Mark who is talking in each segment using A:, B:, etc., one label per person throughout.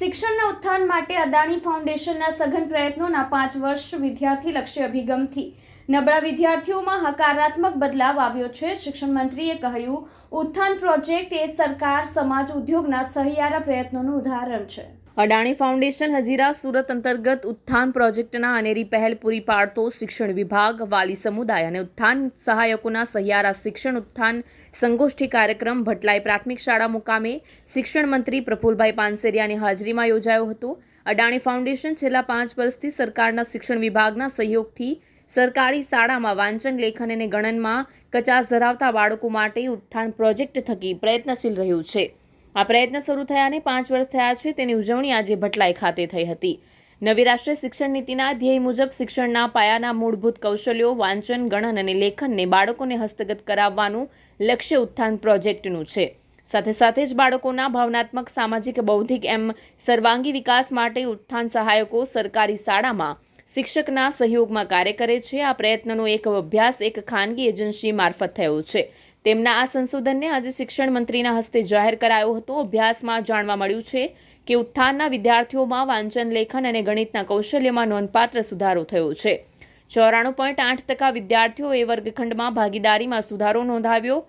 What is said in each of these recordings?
A: શિક્ષણના ઉત્થાન માટે અદાણી ફાઉન્ડેશનના સઘન પ્રયત્નોના પાંચ વર્ષ વિદ્યાર્થી લક્ષ્ય અભિગમથી નબળા વિદ્યાર્થીઓમાં હકારાત્મક બદલાવ આવ્યો છે. શિક્ષણ મંત્રીએ કહ્યું, ઉત્થાન પ્રોજેક્ટ એ સરકાર, સમાજ ઉદ્યોગના સહિયારા પ્રયત્નોનું ઉદાહરણ છે.
B: અડાણી ફાઉન્ડેશન હજીરા સુરત અંતર્ગત ઉત્થાન પ્રોજેક્ટના અનેરી પહેલ પૂરી પાડતો શિક્ષણ વિભાગ, વાલી સમુદાય અને ઉત્થાન સહાયકોના સહિયારા શિક્ષણ ઉત્થાન સંગોષ્ઠી કાર્યક્રમ, ભટલાઈ પ્રાથમિક શાળા મુકામે શિક્ષણ મંત્રી પ્રફુલભાઈ પાનસેરિયાની હાજરીમાં યોજાયો હતો. અડાણી ફાઉન્ડેશન છેલ્લા પાંચ વર્ષથી સરકારના શિક્ષણ વિભાગના સહયોગથી સરકારી શાળામાં વાંચન લેખન અને ગણનમાં કચાસ ધરાવતા બાળકો માટે ઉત્થાન પ્રોજેક્ટ થકી પ્રયત્નશીલ રહ્યું છે. આ પ્રયત્ન શરૂ થયાને પાંચ વર્ષ થયા છે, તેની ઉજવણી આજે ભટલાઈ ખાતે થઈ હતી. નવી રાષ્ટ્રીય શિક્ષણ નીતિના ધ્યેય મુજબ શિક્ષણના પાયાના મૂળભૂત કૌશલ્યો, વાંચન, ગણન અને લેખનને બાળકોને હસ્તગત કરાવવાનું લક્ષ્ય ઉત્થાન પ્રોજેક્ટનું છે. સાથે સાથે જ બાળકોના ભાવનાત્મક, સામાજિક, બૌદ્ધિક એમ સર્વાંગી વિકાસ માટે ઉત્થાન સહાયકો સરકારી શાળામાં શિક્ષકના સહયોગમાં કાર્ય કરે છે. આ પ્રયત્નનો એક અભ્યાસ, એક ખાનગી એજન્સી મારફત થયો છે. તેમના આ સંશોધનને આજે શિક્ષણ મંત્રીના હસ્તે જાહેર કરાયો હતો. અભ્યાસમાં જાણવા મળ્યું છે કે ઉત્થાનના વિદ્યાર્થીઓમાં વાંચન, લેખન અને ગણિતના કૌશલ્યમાં નોંધપાત્ર સુધારો થયો છે. ચોરાણું પોઈન્ટ આઠ ટકા વિદ્યાર્થીઓએ વર્ગખંડમાં ભાગીદારીમાં સુધારો નોંધાવ્યો.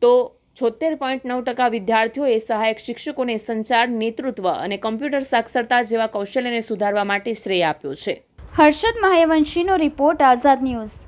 B: તો છોતેર પોઈન્ટ નવ ટકા વિદ્યાર્થીઓએ સહાયક શિક્ષકોને સંચાર, નેતૃત્વ અને કમ્પ્યુટર સાક્ષરતા જેવા કૌશલ્યને સુધારવા માટે શ્રેય આપ્યો છે.
A: હર્ષદ મહાયવંશીનો રિપોર્ટ આઝાદ ન્યૂઝ.